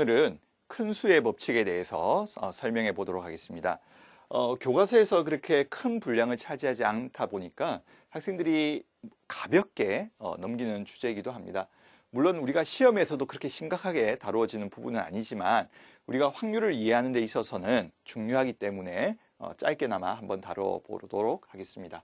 오늘은 큰 수의 법칙에 대해서 어, 설명해 보도록 하겠습니다. 어, 교과서에서 그렇게 큰 분량을 차지하지 않다 보니까 학생들이 가볍게 어, 넘기는 주제이기도 합니다. 물론 우리가 시험에서도 그렇게 심각하게 다루어지는 부분은 아니지만 우리가 확률을 이해하는 데 있어서는 중요하기 때문에 어, 짧게나마 한번 다뤄보도록 하겠습니다.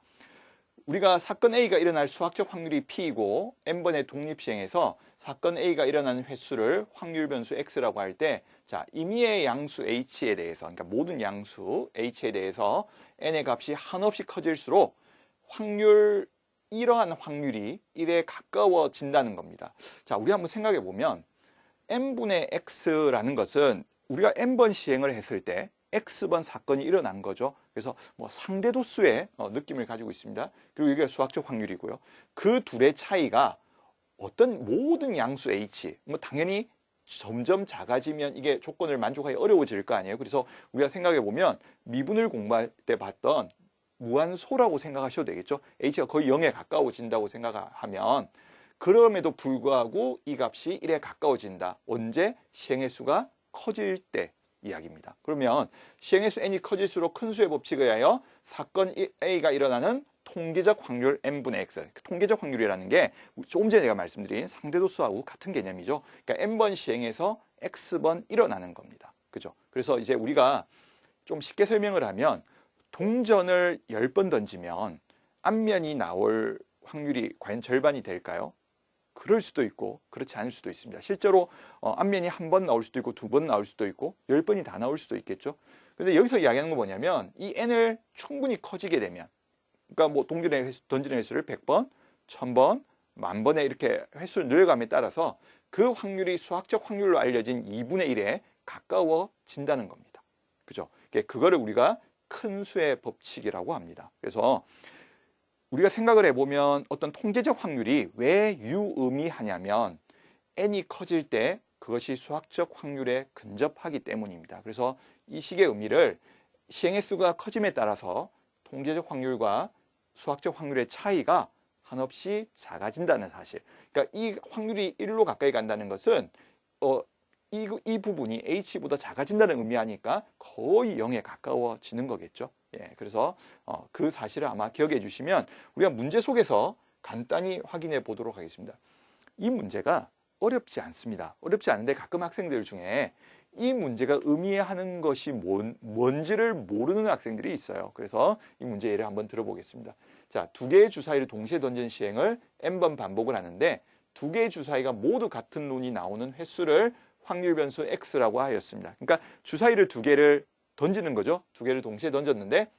우리가 사건 A가 일어날 수학적 확률이 P이고 n번의 독립시행에서 사건 A가 일어나는 횟수를 확률 변수 X라고 할 때 자, 임의의 양수 H에 대해서 그러니까 모든 양수 H에 대해서 n의 값이 한없이 커질수록 확률 이러한 확률이 1에 가까워진다는 겁니다. 자, 우리 한번 생각해 보면 n분의 x라는 것은 우리가 n번 시행을 했을 때 X번 사건이 일어난 거죠. 그래서 뭐 상대도수의 어, 느낌을 가지고 있습니다. 그리고 이게 수학적 확률이고요. 그 둘의 차이가 어떤 모든 양수 H, 뭐 당연히 점점 작아지면 이게 조건을 만족하기 어려워질 거 아니에요. 그래서 우리가 생각해 보면 미분을 공부할 때 봤던 무한소라고 생각하셔도 되겠죠. H가 거의 0에 가까워진다고 생각하면 그럼에도 불구하고 이 값이 1에 가까워진다. 언제? 시행의 수가 커질 때 이야기입니다. 그러면 시행의 수 n이 커질수록 큰 수의 법칙에 의하여 사건 A가 일어나는 통계적 확률 n분의 x. 그 통계적 확률이라는 게 조금 전에 제가 말씀드린 상대도수하고 같은 개념이죠. 그러니까 n번 시행해서 x번 일어나는 겁니다. 그죠? 그래서 이제 우리가 좀 쉽게 설명을 하면 동전을 10번 던지면 앞면이 나올 확률이 과연 절반이 될까요? 그럴 수도 있고 그렇지 않을 수도 있습니다. 실제로 어, 앞면이 한 번 나올 수도 있고 두 번 나올 수도 있고 열 번이 다 나올 수도 있겠죠. 근데 여기서 이야기하는 건 뭐냐면 이 n을 충분히 커지게 되면 그러니까 뭐 동전의 횟수, 던지는 횟수를 100번, 1000번, 만 번에 이렇게 횟수를 늘어감에 따라서 그 확률이 수학적 확률로 알려진 2분의 1에 가까워진다는 겁니다. 그죠? 그거를 우리가 큰 수의 법칙이라고 합니다. 그래서 우리가 생각을 해보면 어떤 통계적 확률이 왜 유의미하냐면 n이 커질 때 그것이 수학적 확률에 근접하기 때문입니다. 그래서 이 식의 의미를 시행의 수가 커짐에 따라서 통계적 확률과 수학적 확률의 차이가 한없이 작아진다는 사실. 그러니까 이 확률이 1로 가까이 간다는 것은 어, 이, 이 부분이 h보다 작아진다는 의미 하니까 거의 0에 가까워지는 거겠죠. 예, 그래서 어, 그 사실을 아마 기억해 주시면 우리가 문제 속에서 간단히 확인해 보도록 하겠습니다. 이 문제가 어렵지 않습니다. 어렵지 않은데 가끔 학생들 중에 이 문제가 의미하는 것이 뭔, 뭔지를 모르는 학생들이 있어요. 그래서 이 문제 예를 한번 들어보겠습니다. 자, 두 개의 주사위를 동시에 던진 시행을 n번 반복을 하는데 두 개의 주사위가 모두 같은 눈이 나오는 횟수를 확률 변수 x라고 하였습니다. 그러니까 주사위를 두 개를 던지는 거죠. 두 개를 동시에 던졌는데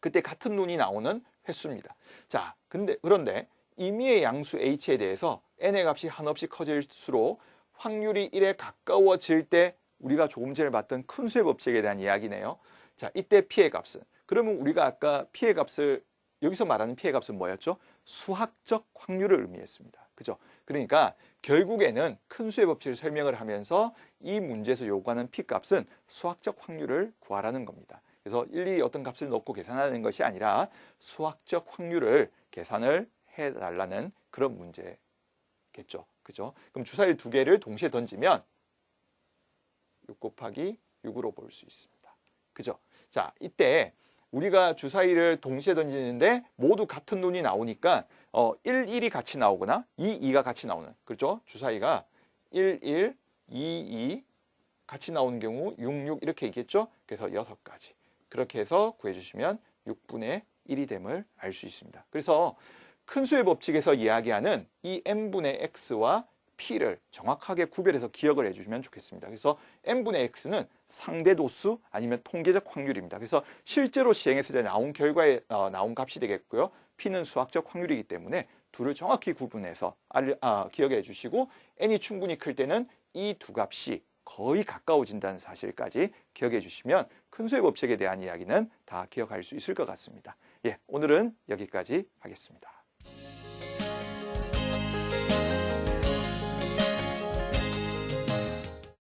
그때 같은 눈이 나오는 횟수입니다. 자, 근데 그런데 임의의 양수 h에 대해서 n의 값이 한없이 커질수록 확률이 1에 가까워질 때 우리가 조금 전에 봤던 큰 수의 법칙에 대한 이야기네요. 자, 이때 피해 값은 그러면 우리가 아까 피해 값을 여기서 말하는 피해 값은 뭐였죠? 수학적 확률을 의미했습니다. 그죠? 그러니까 결국에는 큰 수의 법칙을 설명을 하면서 이 문제에서 요구하는 피 값은 수학적 확률을 구하라는 겁니다. 그래서 일일이 어떤 값을 넣고 계산하는 것이 아니라 수학적 확률을 계산을 해달라는 그런 문제겠죠. 그죠? 그럼 주사위 두 개를 동시에 던지면 6 곱하기 6으로 볼 수 있습니다. 그죠? 자, 이때 우리가 주사위를 동시에 던지는데 모두 같은 눈이 나오니까 어, 1, 1이 같이 나오거나 2, 2가 같이 나오는 그렇죠? 주사위가 1, 1, 2, 2 같이 나오는 경우 6, 6 이렇게 있겠죠? 그래서 6가지 그렇게 해서 구해주시면 6분의 1이 됨을 알 수 있습니다. 그래서 큰 수의 법칙에서 이야기하는 이 n분의 x와 p를 정확하게 구별해서 기억을 해주시면 좋겠습니다. 그래서 n분의 x는 상대 도수 아니면 통계적 확률입니다. 그래서 실제로 시행했을 때 나온 결과에 어, 나온 값이 되겠고요. P는 수학적 확률이기 때문에 둘을 정확히 구분해서 알, 아, 기억해 주시고 n이 충분히 클 때는 이 두 값이 거의 가까워진다는 사실까지 기억해 주시면 큰 수의 법칙에 대한 이야기는 다 기억할 수 있을 것 같습니다. 예, 오늘은 여기까지 하겠습니다.